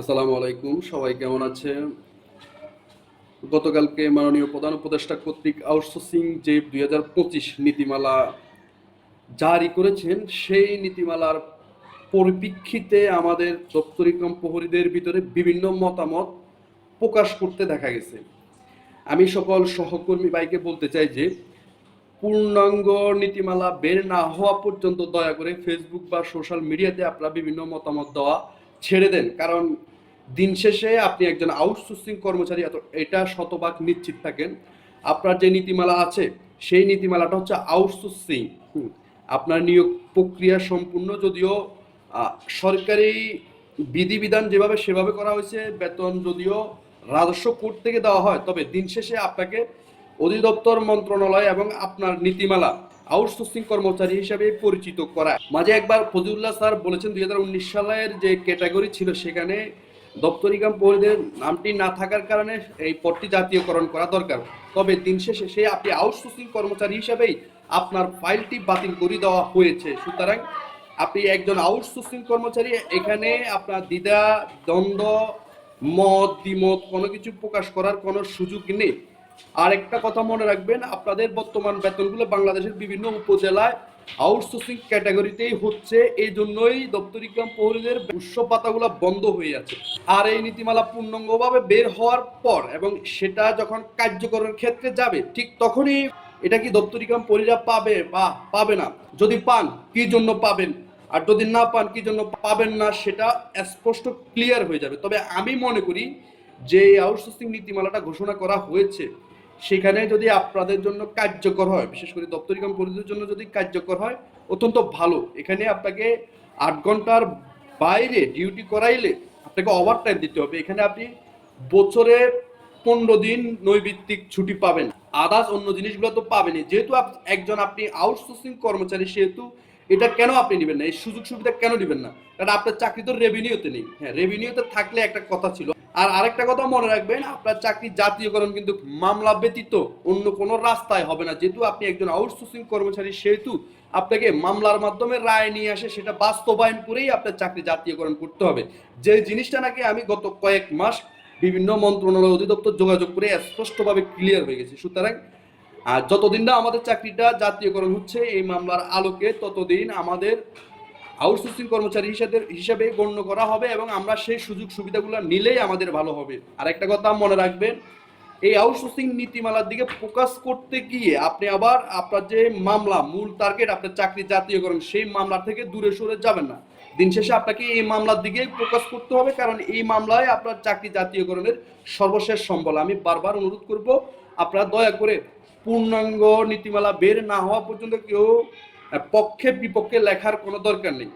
আসসালামু আলাইকুম, সবাই কেমন আছে গতকালকে মাননীয় প্রধান উপদেষ্টা কর্তৃক আউটসোর্সিং যে দুই হাজার পঁচিশ নীতিমালা জারি করেছেন, সেই নীতিমালার পরিপ্রেক্ষিতে আমাদের দপ্তরিক্রম প্রহরীদের ভিতরে বিভিন্ন মতামত প্রকাশ করতে দেখা গেছে। আমি সকল সহকর্মী ভাইকে বলতে চাই যে, পূর্ণাঙ্গ নীতিমালা বের না হওয়া পর্যন্ত দয়া করে ফেসবুক বা সোশ্যাল মিডিয়াতে আপনারা বিভিন্ন মতামত দেওয়া ছেড়ে দেন। কারণ দিন শেষে আপনি একজন আউটসোর্সিং কর্মচারী, এত এটা শতভাগ নিশ্চিত থাকেন। আপনার যে নীতিমালা আছে, সেই নীতিমালাটা হচ্ছে আউটসোর্সিং। আপনার নিয়োগ প্রক্রিয়া সম্পূর্ণ যদিও সরকারি বিধিবিধান যেভাবে সেভাবে করা হয়েছে, বেতন যদিও রাজস্ব কোর্ট থেকে দেওয়া হয়, তবে দিন শেষে আপনাকে অধিদপ্তর মন্ত্রণালয় এবং আপনার নীতিমালা আউটসোর্সিং কর্মচারী হিসাবে পরিচিত করা। মাঝে একবার ফজিউল্লাহ স্যার বলেছেন, দুই হাজার উনিশ সালের যে ক্যাটাগরি ছিল সেখানে দপ্তরিকাম পরিদের নামটি না থাকার কারণে এই পদটি জাতীয়করণ করা দরকার। তবে দিন শেষে সে আপনি আউটসোর্সিং কর্মচারী হিসাবেই আপনার ফাইলটি বাতিল করে দেওয়া হয়েছে। সুতরাং আপনি একজন আউটসোর্সিং কর্মচারী, এখানে আপনার দ্বিধা, দ্বন্দ্ব মত দ্বিমত কোনো কিছু প্রকাশ করার কোনো সুযোগ নেই। আর একটা কথা মনে রাখবেন, আপনাদের বর্তমান বেতনগুলো বাংলাদেশের বিভিন্ন উপজেলায় আউটসোর্সিং ক্যাটাগরিতেই হচ্ছে এই জন্যই দপ্তরিকাম প্রহরীদের উৎস পাতাগুলো বন্ধ হয়ে আছে। আর এই নীতিমালা পূর্ণাঙ্গভাবে বের হওয়ার পর এবং সেটা যখন কার্যকরের ক্ষেত্রে যাবে, ঠিক তখনই এটা কি দপ্তরিকাম পরিরা পাবে বা পাবে না? যদি পান, কি জন্য পাবেন? আর যদি না পান, কি জন্য পাবেন না, সেটা স্পষ্ট ক্লিয়ার হয়ে যাবে। তবে আমি মনে করি যে আউটসোর্সিং নীতিমালাটা ঘোষণা করা হয়েছে। সেখানে যদি আপনাদের জন্য কার্যকর হয়, বিশেষ করে দপ্তরিকাম পরিধির জন্য যদি কার্যকর হয়, অত্যন্ত ভালো। এখানে আপনাকে আট ঘণ্টার বাইরে ডিউটি করাইলে আপনাকে ওভার টাইম দিতে হবে। এখানে আপনি বছরে পনেরো দিন নৈবিত্তিক ছুটি পাবেন। আদার্স অন্য জিনিসগুলো তো পাবেনই। যেহেতু একজন আপনি আউটসোর্সিং কর্মচারী, সেহেতু এটা কেন আপনি নেবেন না? এই সুযোগ সুবিধা কেন নেবেন না? কারণ আপনার চাকরি তো রেভিনিউতে নেই। হ্যাঁ রেভিনিউতে থাকলে একটা কথা ছিল। আর আরেকটা কথা মনে রাখবেন, আপনার চাকরি জাতীয়করণ কিন্তু মামলা ব্যতীত অন্য কোনো রাস্তায় হবে না। যেহেতু আপনি একজন আউটসোর্সিং কর্মচারী, সেহেতু আপনাকে মামলার মাধ্যমে রায় নিয়ে আসে, সেটা বাস্তবায়ন করেই আপনার চাকরি জাতীয়করণ করতে হবে। যে জিনিসটা নাকি আমি গত কয়েক মাস বিভিন্ন মন্ত্রণালয় অধিদপ্তর যোগাযোগ করে স্পষ্টভাবে ক্লিয়ার হয়ে গেছে। সুতরাং আর যতদিন না আমাদের চাকরিটা জাতীয়করণ হচ্ছে, এই মামলার আলোকে ততদিন আমাদের আউটসোর্সিং কর্মচারী হিসাবে হিসাবে গণ্য করা হবে এবং আমরা সেই সুযোগ সুবিধাগুলো নিলেই আমাদের ভালো হবে। আর একটা কথা মনে রাখবেন, এই আউটসোর্সিং নীতিমালার দিকে ফোকাস করতে গিয়ে আপনি আবার আপনার যে মামলা, মূল টার্গেট আপনার চাকরি জাতীয়করণ, সেই মামলা থেকে দূরে সরে যাবেন না। দিন শেষে আপনাকে এই মামলার দিকে ফোকাস করতে হবে, কারণ এই মামলায় আপনার চাকরি জাতীয়করণের সর্বশেষ সম্বল। আমি বারবার অনুরোধ করব, আপনারা দয়া করে পূর্ণাঙ্গ নীতিমালা বের না হওয়া পর্যন্ত কেউ পক্ষে বিপক্ষে লেখার কোনো দরকার নেই।